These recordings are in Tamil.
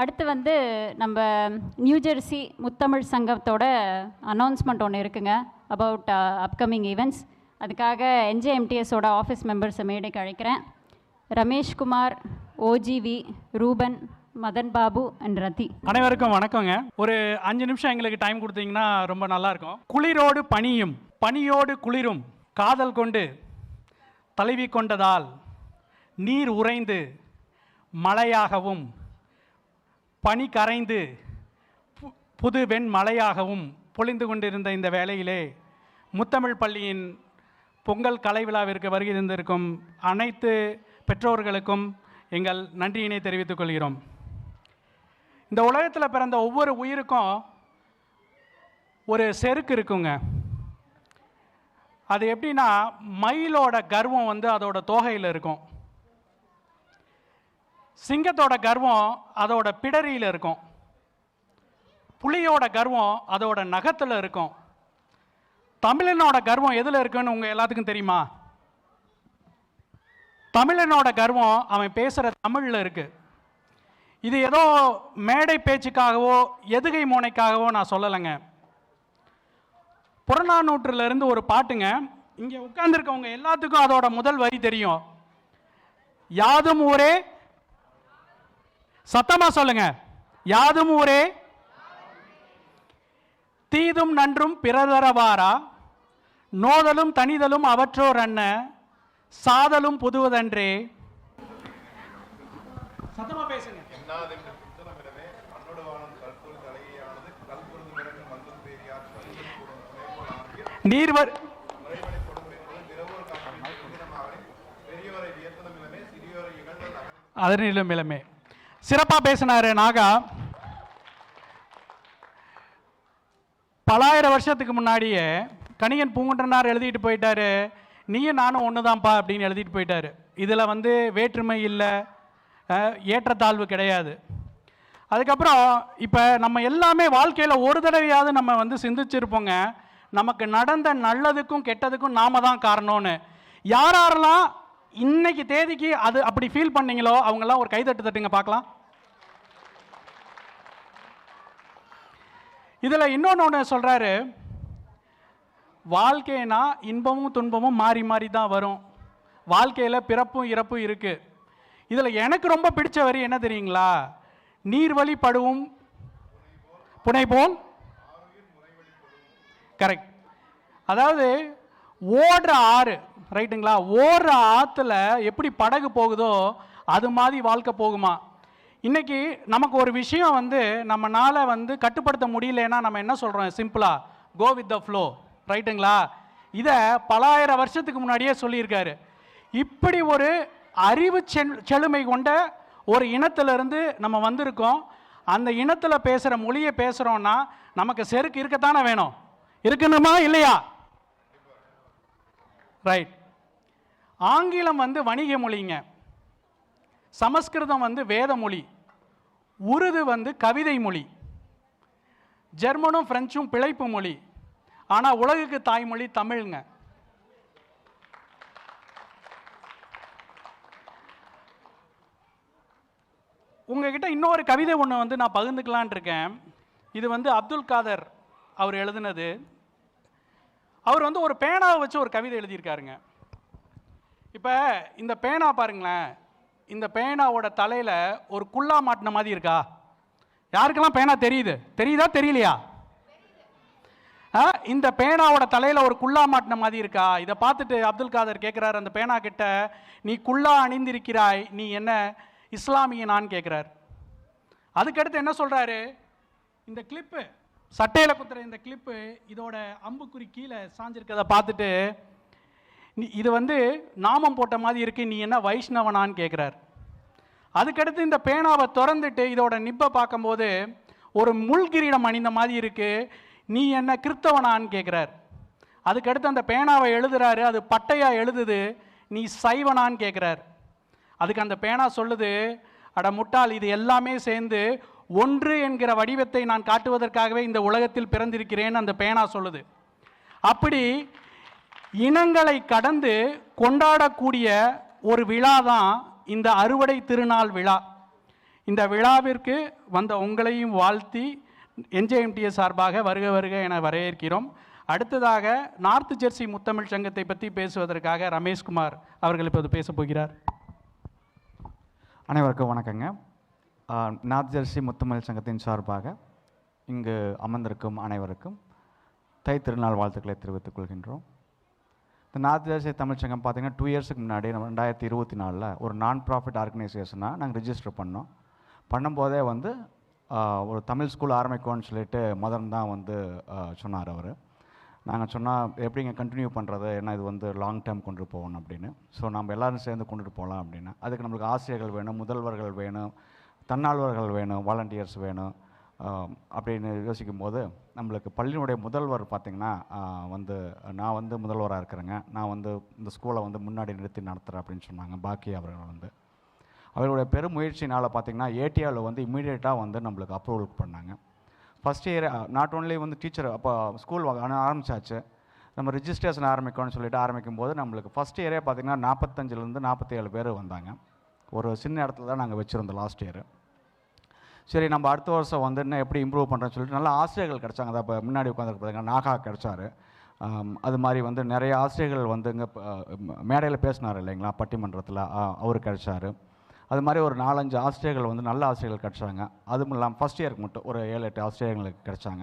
அடுத்து வந்து நம்ம நியூஜெர்சி முத்தமிழ் சங்கத்தோட அனௌன்ஸ்மெண்ட் ஒன்று இருக்குங்க அபவுட் அப்கமிங் ஈவெண்ட்ஸ் அதுக்காக என்ஜேஎம்டிஎஸோட ஆஃபீஸ் மெம்பர்ஸை மேடைக்கு அழைக்கிறேன். ரமேஷ்குமார் ஓஜிவி ரூபன் மதன் பாபு அண்ட் ரதி அனைவருக்கும் வணக்கங்க. ஒரு அஞ்சு நிமிஷம் எங்களுக்கு டைம் கொடுத்தீங்கன்னா ரொம்ப நல்லா இருக்கும் குளிரோடு பனியும் பனியோடு குளிரும் காதல் கொண்டு தலைவி கொண்டதால் நீர் உறைந்து மழையாகவும் பனி கரைந்து பு- புது வெண் மலையாகவும் பொழிந்து கொண்டிருந்த இந்த வேளையிலே முத்தமிழ் பள்ளியின் பொங்கல் கலை விழாவிற்கு வருகை தந்திருக்கும் அனைத்து பெற்றோர்களுக்கும் எங்கள் நன்றியினை தெரிவித்துக் கொள்கிறோம். இந்த உலகத்தில் பிறந்த ஒவ்வொரு உயிருக்கும் ஒரு செருக்கு இருக்குங்க. அது எப்படின்னா மயிலோட கர்வம் வந்து அதோட தோகையில் இருக்கும். சிங்கத்தோட கர்வம் அதோட பிடரியில் இருக்கும். புளியோட கர்வம் அதோட நகத்தில் இருக்கும். தமிழனோட கர்வம் எதில் இருக்குன்னு உங்கள் எல்லாத்துக்கும் தெரியுமா? தமிழனோட கர்வம் அவன் பேசுகிற தமிழில் இருக்குது இது ஏதோ மேடை பேச்சுக்காகவோ எதுகை மோனைக்காகவோ நான் சொல்லலைங்க. புறநானூற்றுல இருந்து ஒரு பாட்டுங்க. இங்கே உட்கார்ந்துருக்கவங்க எல்லாத்துக்கும் அதோட முதல் வரி தெரியும். யாதும் ஊரே சத்தமா சொல்லுங்க. யாதும் ஊரே? தீதும் நன்றும் பிறதரவாரா? நோதலும் தனிதலும் அவற்றோர் அன்ன? சாதலும் புதுவதன்றே? சத்தமா பேசுங்க. நீர்வர் அதனிலும் இளமே. சிறப்பாக பேசினாரு நாகா. பலாயிரம் வருஷத்துக்கு முன்னாடியே கணியன் பூங்குன்றனார் எழுதிட்டு போயிட்டாரு. நீயும் நானும் ஒன்று தான்ப்பா அப்படின்னு எழுதிட்டு போயிட்டாரு. இதில் வந்து வேற்றுமை இல்லை ஏற்றத்தாழ்வு கிடையாது. அதுக்கப்புறம் இப்போ நம்ம எல்லாமே வாழ்க்கையில் ஒரு தடவையாவது நம்ம வந்து சிந்திச்சிருப்போங்க. நமக்கு நடந்த நல்லதுக்கும் கெட்டதுக்கும் நாம தான் காரணம்னு. யாரெல்லாம் இன்னைக்கு தேதிக்கு அது அப்படி ஃபீல் பண்ணீங்களோ அவங்கெல்லாம் ஒரு கைதட்டு தட்டுங்க பார்க்கலாம். இதில் இன்னொன்று ஒன்று சொல்கிறாரு வாழ்க்கைனா இன்பமும் துன்பமும் மாறி மாறி தான் வரும். வாழ்க்கையில் பிறப்பும் இறப்பும் இருக்குது இதில் எனக்கு ரொம்ப பிடிச்ச வரி என்ன தெரியுங்களா? நீர்வழி படுவும் புனைபோல் கரெக்ட். அதாவது ஓடுற ஆறு ரைட்டுங்களா ஓடுற ஆற்றுல எப்படி படகு போகுதோ அது மாதிரி வாழ்க்கை போகுமா? இன்றைக்கி நமக்கு ஒரு விஷயம் வந்து நம்மளால் வந்து கட்டுப்படுத்த முடியலன்னா நம்ம என்ன சொல்கிறோம் சிம்பிளாக கோ வித் த ஃப்ளோ ரைட்டுங்களா இதை பலாயிரம் வருஷத்துக்கு முன்னாடியே சொல்லியிருக்காரு. இப்படி ஒரு அறிவு செல் செழுமை கொண்ட ஒரு இனத்திலிருந்து நம்ம வந்திருக்கோம். அந்த இனத்தில் பேசுகிற மொழியை பேசுகிறோன்னா நமக்கு செருக்கு இருக்கத்தானே வேணும்? இருக்கணுமா இல்லையா? ரைட் ஆங்கிலம் வந்து வணிக மொழிங்க. சமஸ்கிருதம் வந்து வேத மொழி. உருது வந்து கவிதை மொழி. ஜெர்மனும் பிரெஞ்சும் பிழைப்பு மொழி. ஆனால் உலகுக்கு தாய்மொழி தமிழ்ங்க. உங்ககிட்ட இன்னொரு கவிதை ஒன்று வந்து நான் பகிர்ந்துக்கலான் இருக்கேன். இது வந்து அப்துல் காதர் அவர் எழுதினது. அவர் வந்து ஒரு பேனாவை வச்சு ஒரு கவிதை எழுதியிருக்காருங்க. இப்போ இந்த பேனா பாருங்களேன். இந்த பேனாவோட தலையில் ஒரு குல்லா மாட்டின மாதிரி இருக்கா? யாருக்கெல்லாம் பேனா தெரியுது? தெரியுதா தெரியலையா? ஆ, இந்த பேனாவோட தலையில் ஒரு குல்லா மாட்டின மாதிரி இருக்கா? இதை பார்த்துட்டு அப்துல் காதர் கேட்குறாரு அந்த பேனா கிட்ட நீ குல்லா அணிந்திருக்கிறாய் நீ என்ன இஸ்லாமியனான்னு கேட்குறார் அதுக்கடுத்து என்ன சொல்கிறாரு இந்த கிளிப்பு சட்டையில் குத்துற இந்த கிளிப்பு இதோட அம்புக்குறி கீழே சாஞ்சிருக்கதை பார்த்துட்டு இது வந்து நாமம் போட்ட மாதிரி இருக்கு நீ என்ன வைஷ்ணவனான்னு கேட்குறார் அதுக்கடுத்து இந்த பேனாவை திறந்துட்டு இதோட நிப்பை பார்க்கும்போது ஒரு முள்கிரீடம் அணிந்த மாதிரி இருக்கு நீ என்ன கிறித்தவனான்னு கேட்குறார் அதுக்கடுத்து அந்த பேனாவை எழுதுறாரு அது பட்டையாக எழுதுது நீ சைவனான்னு கேட்குறார் அதுக்கு அந்த பேனா சொல்லுது அட முட்டாள் இது எல்லாமே சேர்ந்து ஒன்று என்கிற வடிவத்தை நான் காட்டுவதற்காகவே இந்த உலகத்தில் பிறந்திருக்கிறேன் அந்த பேனா சொல்லுது. அப்படி இனங்களை கடந்து கொண்டாடக்கூடிய ஒரு விழா தான் இந்த அறுவடை திருநாள் விழா. இந்த விழாவிற்கு வந்த உங்களையும் வாழ்த்தி என்ஜேஎம்டிஎஸ் சார்பாக வருக வருக என வரவேற்கிறோம். அடுத்ததாக நார்த் ஜெர்சி முத்தமிழ் சங்கத்தை பற்றி பேசுவதற்காக ரமேஷ்குமார் அவர்கள் இப்போது பேசப் போகிறார். அனைவருக்கும் வணக்கங்க. நார்த் ஜெர்சி முத்தமிழ் சங்கத்தின் சார்பாக இங்கு அமர்ந்திருக்கும் அனைவருக்கும் தை திருநாள் வாழ்த்துக்களை தெரிவித்துக் கொள்கின்றோம். இந்த நார்த் ஜெர்சி தமிழ் சங்கம் பார்த்தீங்கன்னா டூ இயர்ஸுக்கு முன்னாடி நம்ம ரெண்டாயிரத்தி இருபத்தி நாலில் ஒரு நான் ப்ராஃபிட் ஆர்கனைசேஷனாக நாங்கள் ரிஜிஸ்டர் பண்ணோம். பண்ணும்போதே வந்து ஒரு தமிழ் ஸ்கூல் ஆரம்பிக்கோன்னு சொல்லிட்டு மதன் தான் வந்து சொன்னார் அவர். நாங்கள் சொன்னால் எப்படிங்க கண்டினியூ பண்ணுறது ஏன்னா இது வந்து லாங் டேர்ம் கொண்டு போகணும் அப்படின்னு. ஸோ நம்ம எல்லோரும் சேர்ந்து கொண்டுட்டு போகலாம் அப்படின்னு. அதுக்கு நம்மளுக்கு ஆசிரியர்கள் வேணும் முதல்வர்கள் வேணும். தன்னார்வர்கள் வேணும் வாலண்டியர்ஸ் வேணும் அப்படின்னு யோசிக்கும் போது நம்மளுக்கு பள்ளியினுடைய முதல்வர் பார்த்திங்கன்னா வந்து நான் வந்து முதல்வராக இருக்கிறேங்க. நான் வந்து இந்த ஸ்கூலை வந்து முன்னாடி நிறுத்தி நடத்துகிறேன் அப்படின்னு சொன்னாங்க பாக்கி அவர்கள் வந்து. அவர்களுடைய பெரும் முயற்சினால் பார்த்திங்கன்னா ஏடிஆவில் வந்து இமீடியட்டாக வந்து நம்மளுக்கு அப்ரூவல் பண்ணாங்க. ஃபஸ்ட் இயர் நாட் ஓன்லி வந்து டீச்சர் அப்போ ஸ்கூல் ஆரம்பிச்சாச்சு. நம்ம ரிஜிஸ்ட்ரேஷன் ஆரம்பிக்கணும்னு சொல்லிட்டு ஆரம்பிக்கும் போது நம்மளுக்கு ஃபஸ்ட் இயரே பார்த்திங்கன்னா நாற்பத்தஞ்சிலேருந்து நாற்பத்தேழு பேர் வந்தாங்க. ஒரு சின்ன இடத்துல தான் நாங்கள் வச்சுருந்தோம் லாஸ்ட் இயர் சரி நம்ம அடுத்த வருஷம் வந்து என்ன எப்படி இம்ப்ரூவ் பண்ணுறேன்னு சொல்லிட்டு நல்ல ஆசிரியர்கள் கிடச்சாங்க. அதை இப்போ முன்னாடி உட்காந்துருப்பாங்க நாகா கிடச்சாரு. அது மாதிரி வந்து நிறைய ஆசிரியர்கள் வந்து இங்கே மேடையில் பேசினார் இல்லைங்களா பட்டிமன்றத்தில் அவர் கிடைச்சாரு. அது மாதிரி ஒரு நாலஞ்சு ஆசிரியர்கள் வந்து நல்ல ஆசிரியர்கள் கிடச்சாங்க. அதுவும் இல்லாமல் ஃபஸ்ட் இயருக்கு மட்டும் ஒரு ஏழு எட்டு ஆசிரியர்களுக்கு கிடைச்சாங்க.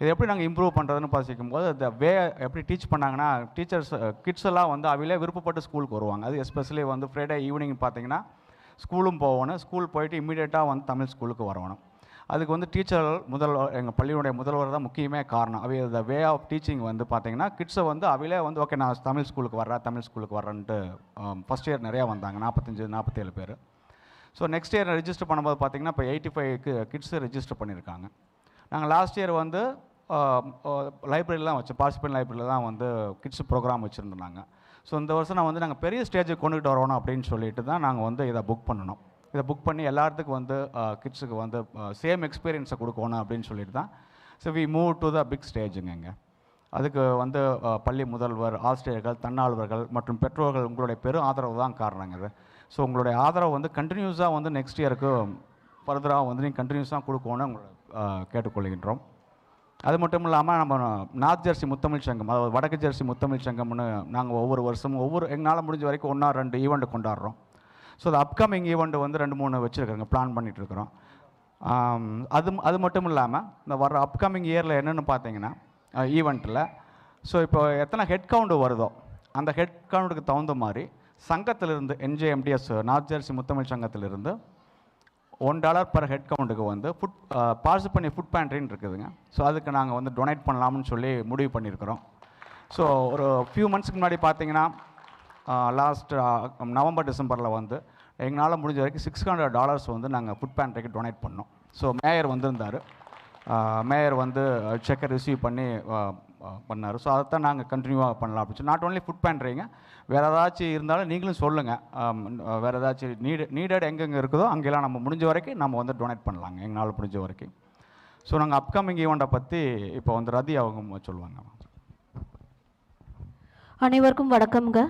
இது எப்படி நாங்கள் இம்ப்ரூவ் பண்ணுறதுன்னு பாசிக்கும் போது இந்த வே எப்படி டீச் பண்ணாங்கன்னா டீச்சர்ஸ் கிட்ஸ் எல்லாம் வந்து அவையிலே விருப்பப்பட்டு ஸ்கூலுக்கு வருவாங்க. அது எஸ்பெஷலி வந்து ஃப்ரைடே ஈவினிங் பார்த்தீங்கன்னா ஸ்கூலும் போகணும். ஸ்கூல் போயிட்டு இம்மிடியேட்டாக வந்து தமிழ் ஸ்கூலுக்கு வரணும். அதுக்கு வந்து டீச்சர் முதல்வர் எங்கள் பள்ளியினுடைய முதல்வர் தான் முக்கியமே காரணம். அவை த வே ஆஃப் டீச்சிங் வந்து பார்த்தீங்கன்னா கிட்ஸை வந்து அவையிலே வந்து ஓகே நான் தமிழ் ஸ்கூலுக்கு வர்றேன். தமிழ் ஸ்கூலுக்கு வர்றேன்ட்டு ஃபஸ்ட் இயர் நிறையா வந்தாங்க. நாற்பத்தஞ்சு நாற்பத்தேழு பேர். ஸோ நெக்ஸ்ட் இயர் ரெஜிஸ்டர் பண்ணும்போது பார்த்திங்கன்னா இப்போ எயிட்டி ஃபைவ் கிட்ஸ் ரெஜிஸ்டர் பண்ணியிருக்காங்க. நாங்கள் லாஸ்ட் இயர் வந்து லைப்ரரியெலாம் வச்சோம். பார்சிபென்ட் லைப்ரரியில் தான் வந்து கிட்ஸ் ப்ரோக்ராம் வச்சுருந்தாங்க. ஸோ இந்த வருஷம் நான் வந்து நாங்கள் பெரிய ஸ்டேஜுக்கு கொண்டுகிட்டு வரணும் அப்படின்னு சொல்லிட்டு தான் நாங்கள் வந்து இதை புக் பண்ணணும். இதை புக் பண்ணி எல்லாத்துக்கும் வந்து கிட்ஸுக்கு வந்து சேம் எக்ஸ்பீரியன்ஸை கொடுக்கணும் அப்படின்னு சொல்லிட்டு தான். So we move to the big ஸ்டேஜுங்க இங்கே. அதுக்கு வந்து பள்ளி முதல்வர் ஆசிரியர்கள் தன்னார்வர்கள் மற்றும் பெற்றோர்கள் உங்களுடைய பெரும் ஆதரவு தான் காரணங்க இது. ஸோ உங்களுடைய ஆதரவு வந்து கண்டினியூஸாக வந்து நெக்ஸ்ட் இயருக்கு ஃபர்தராக வந்து நீங்கள் கண்டினியூஸாக கொடுக்கணும்னு உங்களை கேட்டுக்கொள்கின்றோம். அது மட்டும் இல்லாமல் நம்ம நார்த் ஜெர்சி முத்தமிழ் சங்கம் அதாவது வடக்கு ஜெர்சி முத்தமிழ் சங்கம்னு நாங்கள் ஒவ்வொரு வருஷமும் ஒவ்வொரு எங்களால் முடிஞ்ச வரைக்கும் ஒன்றா ரெண்டு ஈவெண்ட் கொண்டாடுறோம். ஸோ அது அப்கமிங் ஈவெண்ட் வந்து ரெண்டு மூணு வச்சுருக்காங்க பிளான் பண்ணிகிட்டு இருக்கிறோம் அது அது மட்டும் இல்லாமல் இந்த வர அப்கமிங் இயரில் என்னென்னு பார்த்தீங்கன்னா ஈவெண்ட்டில் ஸோ இப்போ எத்தனை ஹெட் கவுண்டு வருதோ அந்த ஹெட் கவுண்டுக்கு தகுந்த மாதிரி சங்கத்திலிருந்து என்ஜேஎம்டிஎஸ் நார்த் ஜெர்சி முத்தமிழ் சங்கத்திலிருந்து ஒன் டாலர் பர் ஹெட் கவுண்ட்டுக்கு வந்து ஃபுட் பார்சல் uh, பண்ணி ஃபுட் பேண்ட்ரின்னு இருக்குதுங்க. ஸோ அதுக்கு நாங்கள் வந்து டொனேட் பண்ணலாம்னு சொல்லி முடிவு பண்ணியிருக்கிறோம். ஸோ ஒரு ஃபியூ மந்த்ஸ்க்கு முன்னாடி பார்த்தீங்கன்னா லாஸ்ட் நவம்பர் டிசம்பரில் வந்து எங்களால் முடிஞ்ச வரைக்கும் சிக்ஸ் ஹண்ட்ரட் டாலர்ஸ் வந்து நாங்கள் ஃபுட் பேண்ட்ரிக்கு டொனேட் பண்ணோம். ஸோ மேயர் வந்திருந்தார். மேயர் uh, வந்து செக்கை ரிசீவ் பண்ணி uh, பண்ணார். ஸோ அதைத்தான் நாங்கள் கண்டினியூவாக பண்ணலாம் அப்படின்னு சொல்லி நாட் ஓன்லி ஃபுட் பேண்ட்ரிங்க வேறு ஏதாச்சும் இருந்தாலும் நீங்களும் சொல்லுங்கள் வேறு ஏதாச்சும் நீடு நீடட் எங்கெங்கே இருக்குதோ அங்கெல்லாம் நம்ம முடிஞ்ச வரைக்கும் நம்ம வந்து டொனேட் பண்ணலாங்க எங்களால் முடிஞ்ச வரைக்கும். ஸோ நாங்கள் அப்கமிங் ஈவெண்ட்டை பற்றி இப்போ வந்து ரதி அவங்க சொல்லுவாங்க. அனைவருக்கும் வணக்கம்ங்க.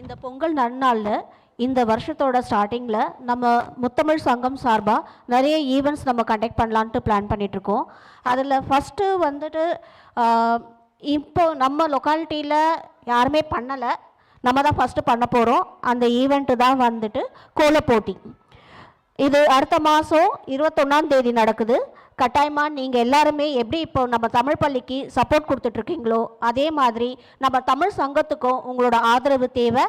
இந்த பொங்கல் நன்னாளில் இந்த வருஷத்தோட ஸ்டார்டிங்கில் நம்ம முத்தமிழ் சங்கம் சார்பாக நிறைய ஈவெண்ட்ஸ் நம்ம கண்டக்ட் பண்ணலான்ட்டு பிளான் பண்ணிகிட்ருக்கோம் அதில் ஃபஸ்ட்டு வந்துட்டு இப்போ நம்ம லொக்காலிட்டியில் யாருமே பண்ணலை. நம்ம தான் ஃபஸ்ட்டு பண்ண போகிறோம் அந்த ஈவெண்ட்டு தான் வந்துட்டு கோலப் போட்டி. இது அடுத்த மாதம் இருபத்தொன்னாம் தேதி நடக்குது. கட்டாயமாக நீங்கள் எல்லாருமே எப்படி இப்போ நம்ம தமிழ் பள்ளிக்கு சப்போர்ட் கொடுத்துட்ருக்கீங்களோ அதே மாதிரி நம்ம தமிழ் சங்கத்துக்கும் உங்களோட ஆதரவு தேவை.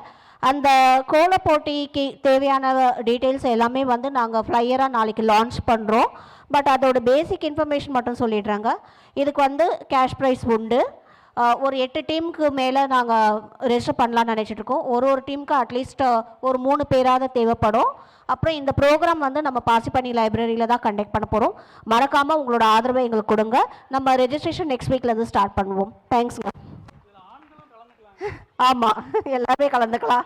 அந்த கோல போட்டிக்கு தேவையான டீட்டெயில்ஸ் எல்லாமே வந்து நாங்கள் ஃப்ளையராக நாளைக்கு லான்ச் பண்ணுறோம் பட் அதோட பேசிக் இன்ஃபர்மேஷன் மட்டும் சொல்லிடுறாங்க. இதுக்கு வந்து கேஷ் ப்ரைஸ் உண்டு. ஒரு எட்டு டீமுக்கு மேலே நாங்கள் ரெஜிஸ்டர் பண்ணலாம்னு நினச்சிட்ருக்கோம் ஒரு ஒரு டீமுக்கு அட்லீஸ்ட் ஒரு மூணு பேராவது தேவைப்படும். அப்புறம் இந்த ப்ரோக்ராம் வந்து நம்ம பாசிப்பண்ணி லைப்ரரியில் தான் கண்டக்ட் பண்ண போகிறோம் மறக்காமல் உங்களோட ஆதரவை எங்களுக்கு கொடுங்க. நம்ம ரெஜிஸ்ட்ரேஷன் நெக்ஸ்ட் வீக்லேருந்து ஸ்டார்ட் பண்ணுவோம். தேங்க்ஸ்ங்க ஆமாம் எல்லாருமே கலந்துக்கலாம்.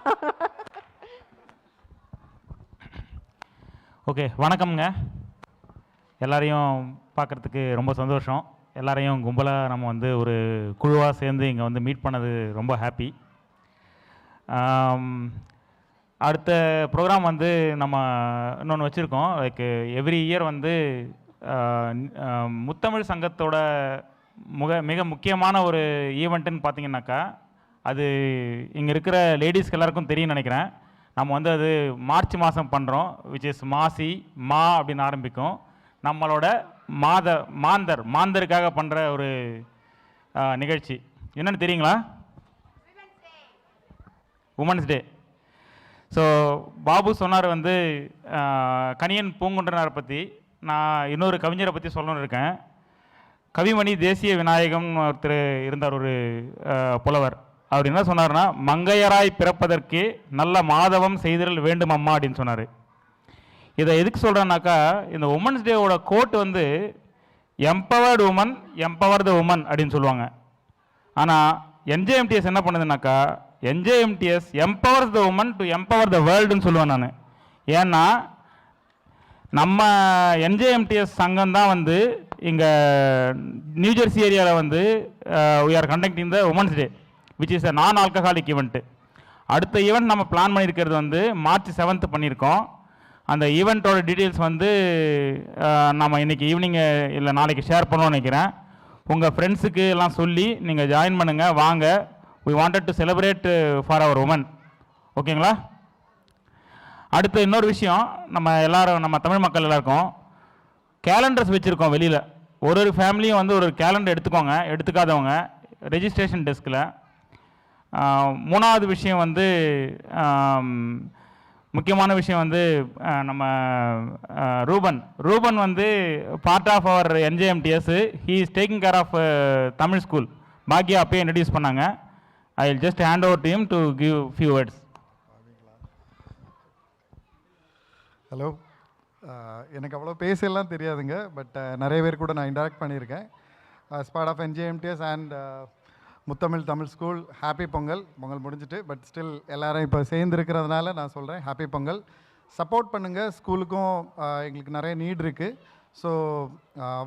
ஓகே வணக்கம்ங்க. எல்லாரையும் பார்க்குறதுக்கு ரொம்ப சந்தோஷம். எல்லாரையும் கும்பலாக நம்ம வந்து ஒரு குழுவாக சேர்ந்து இங்கே வந்து மீட் பண்ணது ரொம்ப ஹாப்பி அடுத்த ப்ரோக்ராம் வந்து நம்ம இன்னொன்று வச்சுருக்கோம். லைக் எவ்ரி இயர் வந்து முத்தமிழ் சங்கத்தோட முக மிக முக்கியமான ஒரு ஈவெண்ட்டுன்னு பார்த்தீங்கன்னாக்கா அது இங்கே இருக்கிற லேடிஸ்க்கு எல்லாருக்கும் தெரியும் நினைக்கிறேன். நம்ம வந்து அது மார்ச் மாதம் பண்ணுறோம் விச் இஸ் மாசி மா அப்படின்னு ஆரம்பிக்கும். நம்மளோட மாத மாந்தர் மாந்தருக்காக பண்ணுற ஒரு நிகழ்ச்சி. என்னன்னு தெரியுங்களா? உமன்ஸ் டே ஸோ பாபு சொன்னார் வந்து கணியன் பூங்குன்றனாரை பற்றி நான் இன்னொரு கவிஞரை பற்றி சொல்லணும்னு இருக்கேன். கவிமணி தேசிய விநாயகம் ஒருத்தர் இருந்தார் ஒரு புலவர். அவர் என்ன சொன்னார்னா மங்கையராய் பிறப்பதற்கு நல்ல மாதவம் செய்திடல் வேண்டும் அம்மா அப்படின்னு சொன்னார். இதை எதுக்கு சொல்கிறேன்னாக்கா இந்த உமன்ஸ் டேவோட கோட் வந்து empowered women empower the women அப்படின்னு சொல்லுவாங்க. ஆனால் என்ஜேஎம்டிஎஸ் என்ன பண்ணுதுனாக்கா NJMTS empowers the women to empower the வேர்ல்டுன்னு சொல்லுவேன் நான். ஏன்னா நம்ம என்ஜேஎம்டிஎஸ் சங்கம் தான் வந்து இங்கே நியூஜெர்சி ஏரியாவில் வந்து we are conducting the women's day which is a non alcoholic event அடுத்த ஈவெண்ட் நம்ம பிளான் பண்ணியிருக்கிறது வந்து மார்ச் செவன்த் பண்ணியிருக்கோம். அந்த ஈவெண்ட்டோட டீட்டெயில்ஸ் வந்து நம்ம இன்னைக்கு ஈவினிங்கு இல்லை நாளைக்கு ஷேர் பண்ணணும்னு நினைக்கிறேன். உங்கள் ஃப்ரெண்ட்ஸுக்கு எல்லாம் சொல்லி நீங்கள் ஜாயின் பண்ணுங்கள் வாங்க. We wanted to celebrate for our women ஓகேங்களா? அடுத்து இன்னொரு விஷயம் நம்ம எல்லாரும் நம்ம தமிழ் மக்கள் எல்லாருக்கும் கேலண்டர்ஸ் வச்சுருக்கோம் வெளியில். ஒரு ஒரு ஃபேமிலியும் வந்து ஒரு கேலண்டர் எடுத்துக்கோங்க எடுத்துக்காதவங்க. ரெஜிஸ்ட்ரேஷன் டெஸ்கில் மூணாவது விஷயம் வந்து முக்கியமான விஷயம் வந்து நம்ம ரூபன். ரூபன் வந்து part of our NJMTS he is taking care of Tamil school Bhagya அப்பயே இன்ட்ரடியூஸ் பண்ணாங்க. I will just hand over to to give few words hello எனக்கு அவ்வளோ பேசலாம் தெரியாதுங்க பட் நிறைய பேர் கூட நான் இன்டராக்ட் பண்ணியிருக்கேன். As part of NJMTS and Muthamizh Tamil school happy Pongal. Pongal முடிஞ்சிட்டு பட் ஸ்டில் எல்லோரும் இப்போ சேர்ந்துருக்கிறதுனால நான் சொல்கிறேன் ஹாப்பி பொங்கல். சப்போர்ட் பண்ணுங்கள் ஸ்கூலுக்கும் எங்களுக்கு நிறைய நீட் இருக்குது so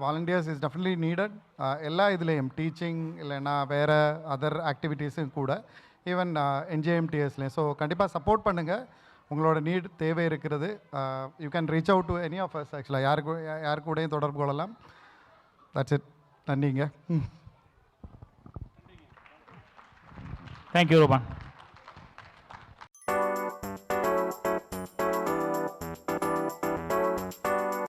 volunteers is definitely needed எல்லா இதுலேயும் டீச்சிங் இல்லைன்னா வேறு அதர் ஆக்டிவிட்டீஸும் கூட. ஈவன் என்ஜேஎம்டிஎஸ்லேயும் ஸோ கண்டிப்பாக சப்போர்ட் பண்ணுங்கள் உங்களோட நீட் தேவை இருக்கிறது. You can reach out to any of us ஆக்சுவலாக யாருக்கு யாரு கூடயும் தொடர்பு கொள்ளலாம். தட்ஸ் இட் நன்றிங்க. Thank you Ruban